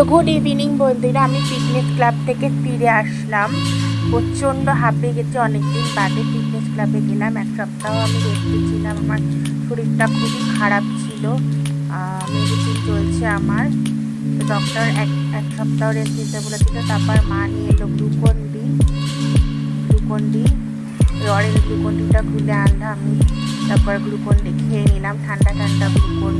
তো good evening বন্ধুরা, আমি ফিটনেস ক্লাব থেকে ফিরে আসলাম। প্রচণ্ড হাঁপিয়ে গেছে, অনেকদিন বাদে ফিটনেস ক্লাবে গেলাম। এক সপ্তাহ আমি রেস্টে আমার শরীরটা খুবই খারাপ ছিল মেডিসিন চলছে আমার। ডক্টর এক এক সপ্তাহ রেস্ট নিতে বলেছিল, তারপর মা নিয়ে এলো Glucon D Glucon D orange Glucon ডিটা খুলে আনলাম, আমি তারপর গ্লুকন ডি খেয়ে নিলাম, ঠান্ডা ঠান্ডা গ্লুকন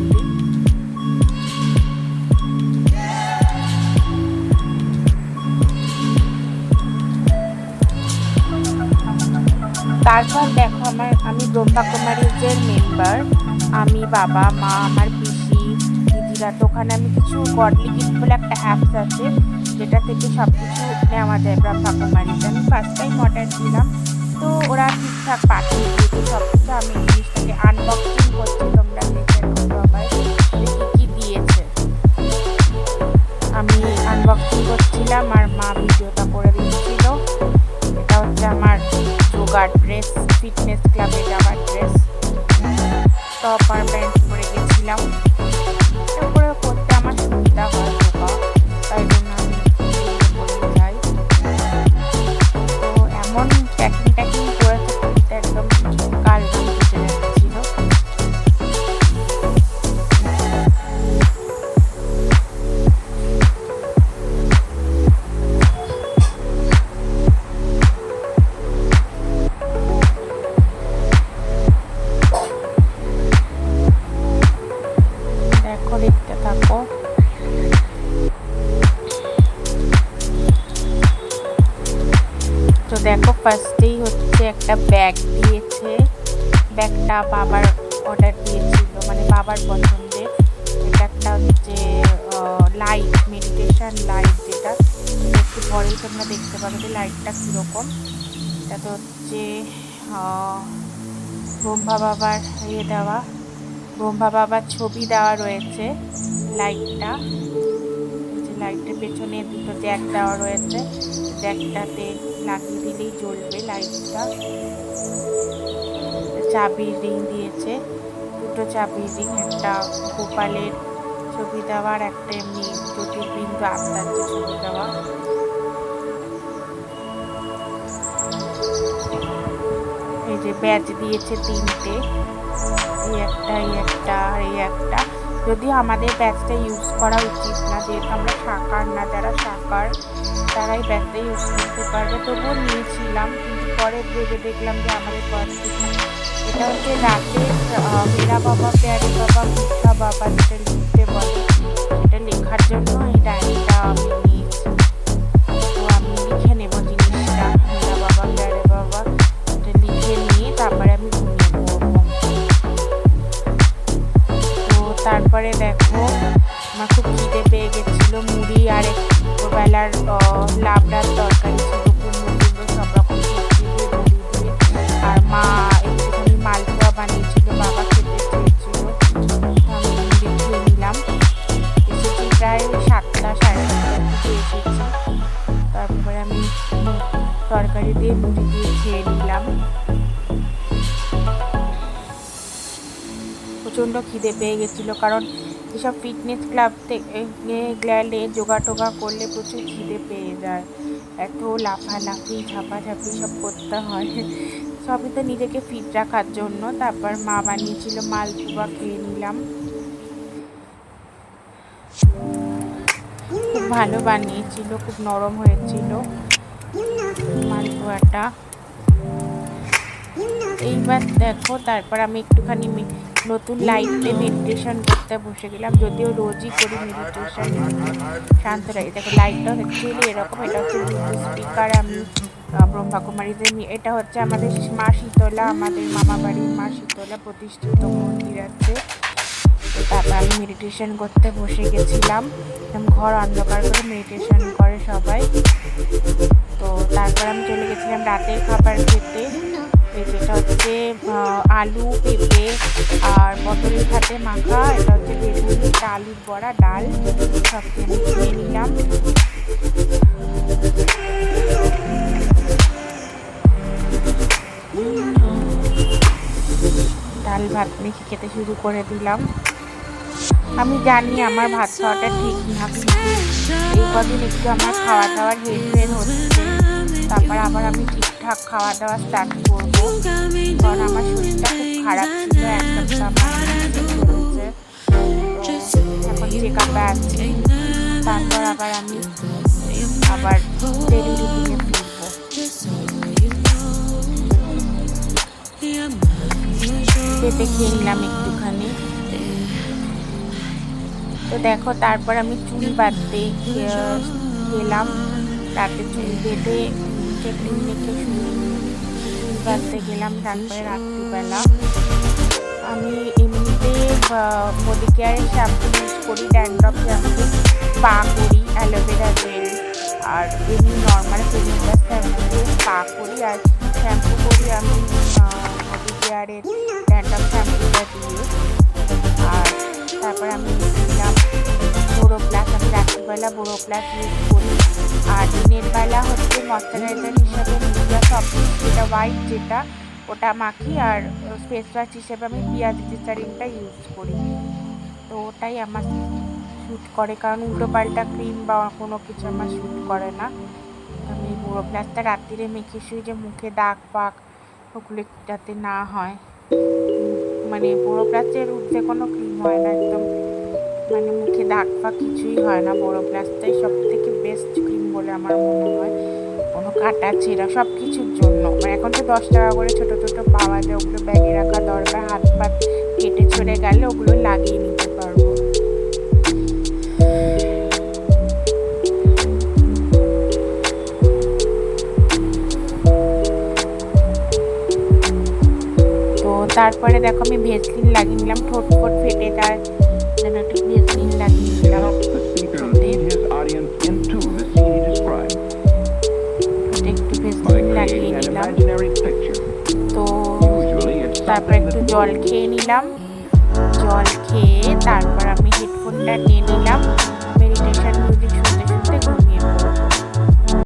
তারপর দেখো আমার, আমি ব্রহ্মা কুমারীজের মেম্বার আমি বাবা, মা, আমার পিসি, দিদিরা তো ওখানে আমি কিছু গডলি গিফট বলে একটা অ্যাপস আছে, যেটা থেকে সব কিছু নেওয়া যায় ব্রহ্মা কুমারীতে আমি ফার্স্ট টাইম অর্ডার দিলাম, তো ওরা ঠিকঠাক পাঠিয়ে দিয়েছে সব কিছু আমি যাওয়ার ড্রেস টপ আর প্যান্ট গেছিলাম। তো দেখো ফার্স্টেই হচ্ছে একটা ব্যাগ দিয়েছে। ব্যাগটা বাবার অর্ডার দিয়েছিল মানে বাবার পছন্দের। এটা একটা হচ্ছে লাইট মেডিটেশন লাইট যেটা। একটু পরেই তোমরা দেখতে পাবে যে লাইটটা কীরকম। এটা তো হচ্ছে ব্রহ্মা বাবার ইয়ে দেওয়া। ব্রহ্মা বাবার ছবি দেওয়া রয়েছে লাইটটা লাইটের পেছনে দুটো জ্যাক দেওয়া রয়েছে। জ্যাকটাতে লাগিয়ে দিলেই জ্বলবে লাইটটা। চাবির রিং দিয়েছে। দুটো চাবির রিং, একটা গোপালের ছবি দেওয়ার, একটা এমনি জ্যোতির্বিন্দু আত্মার যে ছবি দেওয়া। এই যে ব্যাচ দিয়েছে তিনটে। এই একটা এই একটা এই একটা। যদিও আমাদের ব্যাগটা ইউজ করা উচিত না, যেহেতু আমরা সাকার না, যারা সাকার তারাই ব্যাগটা ইউজ করতে পারবে। তবুও নিয়েছিলাম, কিন্তু পরে ভেবে দেখলাম যে আমাদের না এটা হচ্ছে রাতের মেরা বাবা প্যারে বাবা মিঠা বাবা যেটা তারপরে দেখো, আমার খুব খিদে পেয়ে গেছিল, মুড়ি আর দুপুরবেলার লাবড়ার তরকারি ছিল, কুমড়ো সব রকম আর মা একটুখানি মালপোয়া বানিয়েছিল, বাবা খেতে চেয়েছিল। আমি মুড়ি খেয়ে নিলাম। এসেছি প্রায় সাতটা, সাড়ে সাতটার এসেছি। তারপরে আমি তরকারি দিয়ে মুড়ি প্রচণ্ড খিদে পেয়ে গেছিল। কারণ এসব ফিটনেস ক্লাব থেকে গেলে যোগা টোগা করলে প্রচুর খিদে পেয়ে যায়। এত লাফালাফি, ঝাপাঝাপি সব করতে হয়। সবই তো নিজেকে ফিট রাখার জন্য। তারপর মা বানিয়েছিল মালপোয়া খেয়ে নিলাম। খুব ভালো বানিয়েছিল, খুব নরম হয়েছিল মালপোয়াটা। এইবার দেখো, তারপর আমি একটুখানি নতুন লাইটে মেডিটেশন করতে বসে গেলাম যদিও রোজই করি মেডিটেশন শান্ত লাগে। দেখো লাইটটা অ্যাকচুয়ালি এরকম এটা হচ্ছে স্পিকার আমি আহ, ব্রহ্মা এটা হচ্ছে আমাদের মা শীতলা আমাদের মামা বাড়ির মা শীতলা প্রতিষ্ঠিত মন্দির আছে। তারপর আমি মেডিটেশন করতে বসে গেছিলাম। ঘর অন্ধকার করে মেডিটেশন করে সবাই। তো তারপর আমি চলে গেছিলাম রাতের খাবার খেতে। যেটা হচ্ছে আলু, পেঁপে আর পটলের সাথে মাখা। এটা হচ্ছে বেগুনি আলুর বড়া, ডাল। সব খেয়ে নিলাম। ডাল ভাত মেখে খেতে শুরু করে দিলাম। আমি জানি আমার ভাত খাওয়াটা ঠিক না এই কদিন একটু আমার খাওয়া দাওয়ার হেরফের হচ্ছে। তারপর আবার আমি ঠিকঠাক খাওয়া দাওয়া স্টার্ট করব। কারণ আমার শরীরটা খুব খারাপ ছিল এখন চেক আপে তারপর আবার আমি আবার ডেলি রুটিনে ফিরবো। পেঁপে খেয়ে নিলাম একটুখানি তো দেখো, তারপর আমি চুল বাঁধতে গেলাম। রাতে চুল বেঁধে মেখে চুল বাঁধতে গেলাম, তারপরে রাত্রিবেলা। আমি এমনিতে বডি কেয়ারের শ্যাম্পু ইউজ করি ড্যান্ড্রফ শ্যাম্পু স্পা করি অ্যালোভেরা জেল আর এমনি নর্মাল ক্লিনিকার শ্যাম্পু দিয়ে করি, আর শ্যাম্পু করি আমি বডি কেয়ারের ড্যান্ড্রফ শ্যাম্পুটা দিয়ে। রাত্রিবেলা বোরো প্লাস ইউজ করি আর দিনের বেলা হচ্ছে ময়শ্চারাইজার হিসাবে নিভিয়া সফট যেটা হোয়াইট যেটা, ওটা মাখি আর ফেস ওয়াশ হিসেবে আমি পিঁয়াজ গ্লিসারিনটা ইউজ করি। তো ওটাই আমার শ্যুট করে, কারণ উল্টো পাল্টা ক্রিম বা কোনো কিছু আমার শ্যুট করে না। আমি বুড়ো প্লাসটা রাত্রিরে মেখে শুই যে মুখে দাগ পাক ওগুলো যাতে না হয়। মানে বুড়ো প্লাসের উঠতে কোনো ক্রিম হয় না একদম। মানে মুখে দাগ পাক কিছুই হয় না। বড়ো প্লাসটাই সব থেকে বেস্ট ক্রিম বলে আমার মনে হয়। কোনো কাটা ছেঁড়া সব কিছুর জন্য। মানে এখন তো দশ টাকা করে ছোটো ছোটো পাওয়া যায়। ওগুলো ব্যাগে রাখা দরকার। হাত পাত কেটে ছড়ে গেলে ওগুলো লাগিয়ে নিতে পারব। তারপরে দেখো আমি ভেসলিন লাগিয়ে নিলাম। ঠোঁট ফোট ফেটে তার নিলাম নিলাম. তো তারপরে একটু জল খেয়ে নিলাম জল খেয়ে তারপর আমি হেডফোনটা নিয়ে